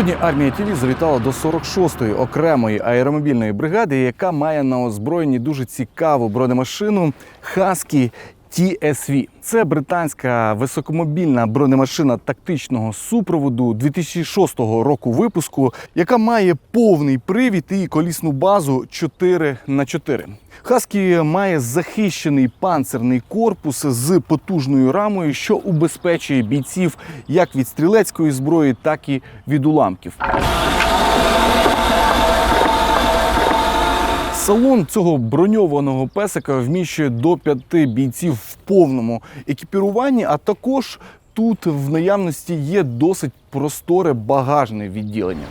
Сьогодні армія ТІВІ завітала до 46-ї окремої аеромобільної бригади, яка має на озброєнні дуже цікаву бронемашину Husky TSV. Це британська високомобільна бронемашина тактичного супроводу 2006 року випуску, яка має повний привід і колісну базу 4 на 4 Хаскі має захищений панцерний корпус з потужною рамою, що убезпечує бійців як від стрілецької зброї, так і від уламків. Салон цього броньованого песика вміщує до п'яти бійців в повному екіпіруванні, а також тут в наявності є досить просторе багажне відділення.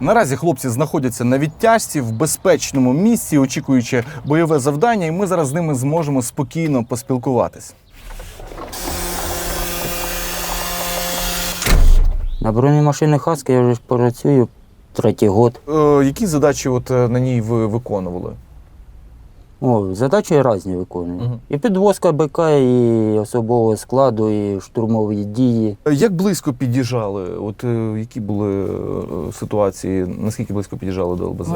Наразі хлопці знаходяться на відтяжці в безпечному місці, очікуючи бойове завдання, і ми зараз з ними зможемо спокійно поспілкуватись. На бронемашини Хаски я вже працюю третій год. Е, які задачі от е, на ній ви виконували? О, задачі різні виконую. Мгм. І підвозка БК, і особового складу, і штурмові дії. Е, Як близько під'їжджали? От е, які були е, ситуації? Наскільки близько під'їжджали до ЛБЗ?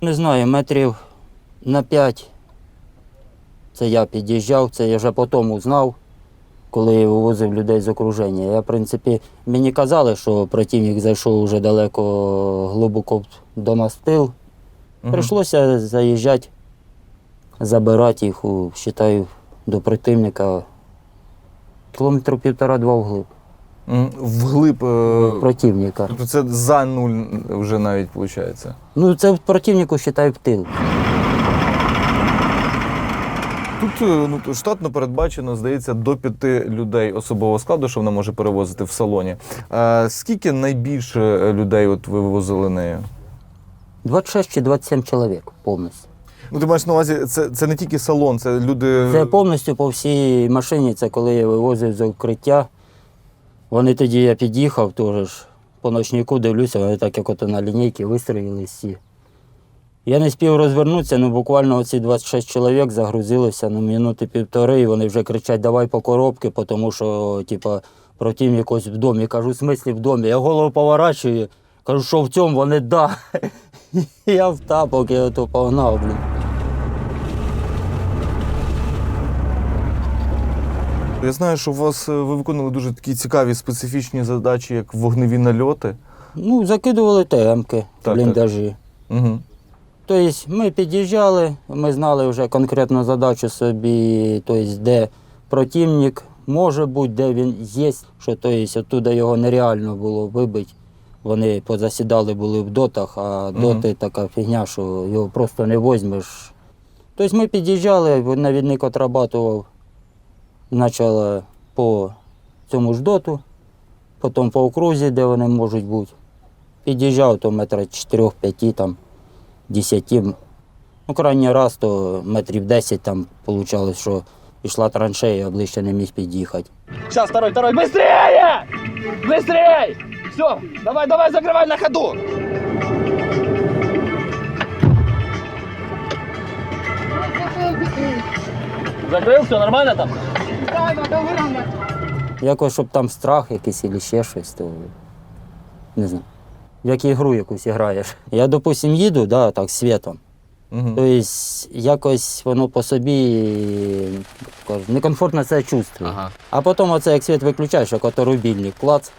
Не знаю, метрів на п'ять. Це я під'їжджав, це я вже потім узнав, коли я вивозив людей з окруження. Я, в принципі, мені казали, що противник зайшов вже далеко глибоко до настил. Мгм. Прийшлося заїжджати, забирати їх, вважаю, до противника. Кілометрів півтора-два вглиб. Вглиб. е, Противника. Тобто це за нуль вже навіть виходить. Ну, це противнику вважаю в тил. Тут е, ну, штатно передбачено, здається, до п'яти людей особового складу, що вона може перевозити в салоні. Е, скільки найбільше е, людей от ви вивозили нею? 26 чи 27 чоловік повністю. Ну, ти маєш на увазі, це, це не тільки салон, це люди. Це повністю по всій машині, це коли я вивозив з укриття. Вони тоді я під'їхав, теж по ночнику дивлюся, вони так як ото на лінійці вистрілили всі. Я не спів розвернутися, ну буквально оці 26 чоловік загрузилися на минути півтори, і вони вже кричать, давай по коробки, тому що, типа, противник якось в домі. Кажу, в смислі в домі. Я голову поворачую, кажу, що в цьому вони да. Я в тапок, я ото погнав, блін. Я знаю, що у вас е, ви виконували дуже такі цікаві специфічні задачі, як вогневі нальоти. Ну, закидували ТМки, так. бліндажі. Угу. Тобто ми під'їжджали, ми знали вже конкретну задачу собі, тобто, де противник може бути, де він є, що тобто, оттуда його нереально було вибити. Вони позасідали були в дотах, а доти така фігня, що його просто не возьмеш. Тобто ми під'їжджали, навідник отрабатував спочатку по цьому ж доту, потім по окрузі, де вони можуть бути. Під'їжджав то метра 4-5 там. 10. Ну, крайній раз то метрів 10 там вийшло, що пішла траншея, а ближче не міг під'їхати. Сейчас, второй, второй, быстрее! Быстрее! Все, давай, давай, закрывай на ходу! Закрыл, все нормально там? Якось, щоб там страх якийсь або ще щось, то не знаю. Як ігру якусь граєш. Я, допустим, їду, да, так, світом. Угу. Тобто якось воно по собі некомфортно це чувствую. Ага. А потім оце як світ виключаєш, як ото рубільник, клац,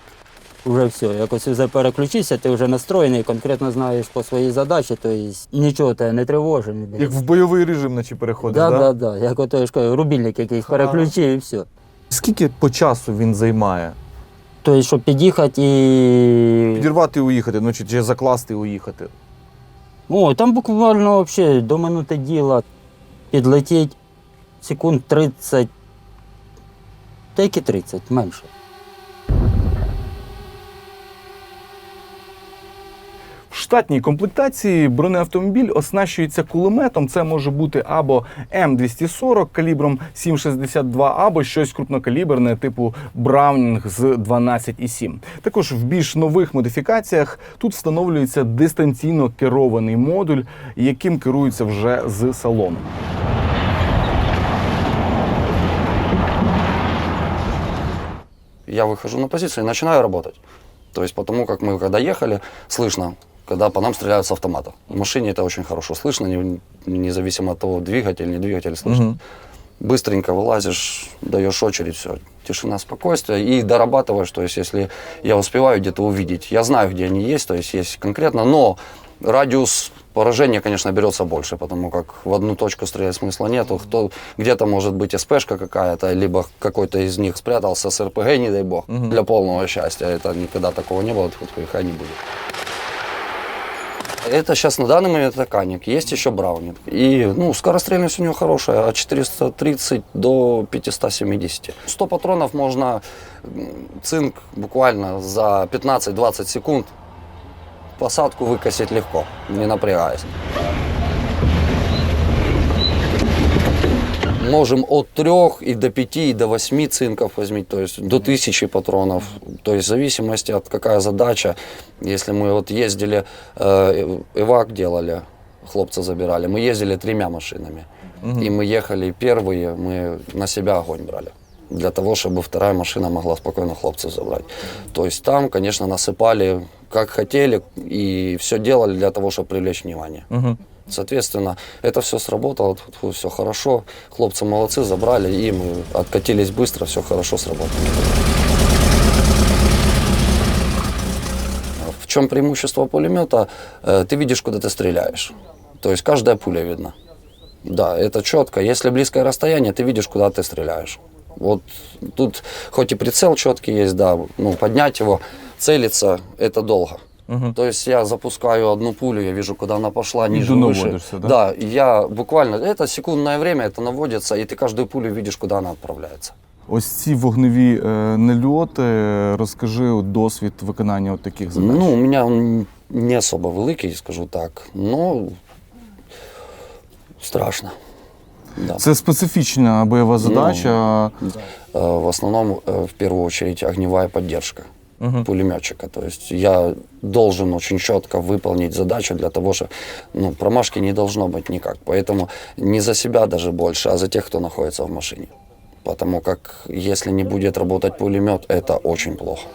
вже все. Якось вже переключився, ти вже настроєний, конкретно знаєш по своїй задачі, тобто нічого тебе не тривожить. ніде. Як в бойовий режим, наче переходиш, Да, да? да, да. Як ото я ж кажу, рубільник якийсь переключив і все. Скільки по часу він займає? Тобто, щоб під'їхати і. Підірвати і уїхати, ну чи, чи закласти і уїхати. О, там буквально взагалі до минути діла підлетіть секунд 30. Та які 30, менше. штатній комплектації бронеавтомобіль оснащується кулеметом. Це може бути або М240 калібром 7,62, або щось крупнокаліберне типу Браунінг з 12,7. Також в більш нових модифікаціях тут встановлюється дистанційно керований модуль, яким керується вже з салону. я выхожу на позицию и начинаю работать. То есть потому как мы когда ехали, слышно, когда по нам стреляют с автомата. В машине это очень хорошо слышно, не- независимо от того, двигатель, не двигатель слышно. Быстренько вылазишь, даешь очередь, все, тишина, спокойствие и дорабатываешь, то есть если я успеваю где-то увидеть, я знаю, где они есть, то есть есть конкретно, но радиус поражения, конечно, берется больше, потому как в одну точку стрелять смысла нету. Кто, где-то может быть СПшка какая-то, либо какой-то из них спрятался с РПГ, не дай бог, для полного счастья. Это никогда такого не было, тьфу-тьфу, их не будет. Это сейчас на данный момент это Каник. Есть еще Браунинг. И ну, скорострельность у него хорошая, от 430 до 570. 100 патронов можно цинк буквально за 15-20 секунд посадку выкосить легко, не напрягаясь. Можем от 3 и до 5, и до 8 цинков возьмить, то есть до 1000 патронов. То есть в зависимости от какая задача. Если мы вот ездили, э, эвак делали, хлопца забирали, мы ездили тремя машинами. И мы ехали первые, мы на себя огонь брали. Для того, чтобы вторая машина могла спокойно хлопцев забрать. То есть там, конечно, насыпали как хотели и все делали для того, чтобы привлечь внимание. Соответственно, это все сработало, все хорошо. Хлопцы молодцы, забрали, и мы откатились быстро, все хорошо сработало. В чем преимущество пулемета? Э, Ты видишь, куда ты стреляешь. То есть каждая пуля видна. Да, это четко. Если близкое расстояние, ты видишь, куда ты стреляешь. Вот тут хоть и прицел четкий есть, да, ну, поднять его, целиться, это долго. То есть я запускаю одну пулю, я вижу, куда она пошла, ниже, до выше. наводишься, да? Да, и я буквально, это секундное время, это наводится, и ты каждую пулю видишь, куда она отправляется. Ось ці вогневі е, нельоти. Розкажи от, досвід виконання от таких задач. Ну, у меня он не особо великий, скажу так, но страшно. Да. Це специфічна бойова задача. Э, В основном, э, в первую очередь, огневая поддержка пулеметчика. То есть я должен очень четко выполнить задачу для того, что ну, промашки не должно быть никак. Поэтому не за себя даже больше, а за тех, кто находится в машине. Потому как если не будет работать пулемет, это очень плохо.